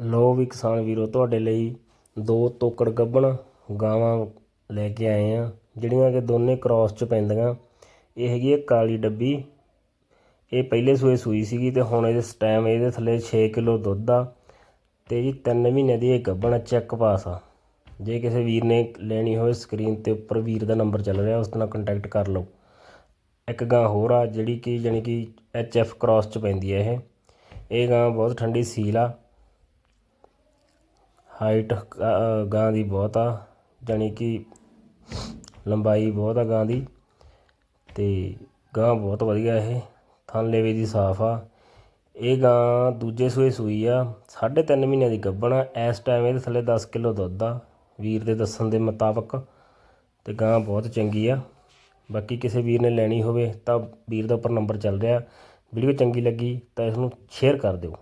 ਲੋ ਵੀ ਕਿਸਾਨ ਵੀਰੋ, ਤੁਹਾਡੇ ਲਈ ਦੋ ਤੋਕੜ ਗੱਭਣ ਗਾਵਾਂ ਲੈ ਕੇ ਆਏ ਆ, ਜਿਹੜੀਆਂ ਕਿ ਦੋਨੇ ਕ੍ਰਾਸ ਚ ਪੈਂਦੀਆਂ। ਇਹ ਹੈਗੀ ਹੈ ਕਾਲੀ ਡੱਬੀ। ਇਹ ਪਹਿਲੇ ਸੂਏ ਸੂਈ ਸੀਗੀ ਤੇ ਹੁਣ ਇਸ ਟਾਈਮ ਇਹਦੇ ਥੱਲੇ 6 ਕਿਲੋ ਦੁੱਧ ਆ ਤੇ ਜੀ 3 ਮਹੀਨੇ ਦੀ ਇਹ ਗੱਭਣ ਚੈੱਕ ਪਾਸ ਆ। ਜੇ ਕਿਸੇ ਵੀਰ ਨੇ ਲੈਣੀ ਹੋਵੇ ਸਕਰੀਨ ਤੇ ਉੱਪਰ ਵੀਰ ਦਾ ਨੰਬਰ ਚੱਲ ਰਿਹਾ, ਉਸ ਨਾਲ ਕੰਟੈਕਟ ਕਰ ਲਓ। ਇੱਕ ਗਾਂ ਹੋਰ ਆ, ਜਿਹੜੀ ਕਿ ਜਾਣੀ ਕਿ ਐਚ ਐਫ ਕ੍ਰਾਸ ਚ ਪੈਂਦੀ ਹੈ ਇਹ। ਇਹ ਗਾਂ ਬਹੁਤ ਠੰਡੀ ਸੀਲ ਆ। ਹਾਈਟ ਗਾਂ ਦੀ ਬਹੁਤ ਆ, ਜਾਣੀ ਕਿ ਲੰਬਾਈ ਬਹੁਤ ਆ ਗਾਂ ਦੀ ਅਤੇ ਗਾਂ ਬਹੁਤ ਵਧੀਆ ਇਹ, ਥਣ ਲੇਵੇ ਦੀ ਸਾਫ਼ ਆ। ਇਹ ਗਾਂ ਦੂਜੇ ਸੂਏ ਸੂਈ ਆ, ਸਾਢੇ ਤਿੰਨ ਮਹੀਨਿਆਂ ਦੀ ਗੱਭਣ ਆ, ਇਸ ਟਾਈਮ ਇਹਦੇ ਥੱਲੇ 10 ਕਿਲੋ ਦੁੱਧ ਆ, ਵੀਰ ਦੇ ਦੱਸਣ ਦੇ ਮੁਤਾਬਕ, ਤੇ ਗਾਂ ਬਹੁਤ ਚੰਗੀ ਆ। ਬਾਕੀ ਕਿਸੇ ਵੀਰ ਨੇ ਲੈਣੀ ਹੋਵੇ ਤਾਂ ਵੀਰ ਦਾ ਉੱਪਰ ਨੰਬਰ ਚੱਲ ਰਿਹਾ ਵੀਡੀਓ ਚੰਗੀ ਲੱਗੀ ਤਾਂ ਇਸ ਨੂੰ ਸ਼ੇਅਰ ਕਰ ਦਿਓ।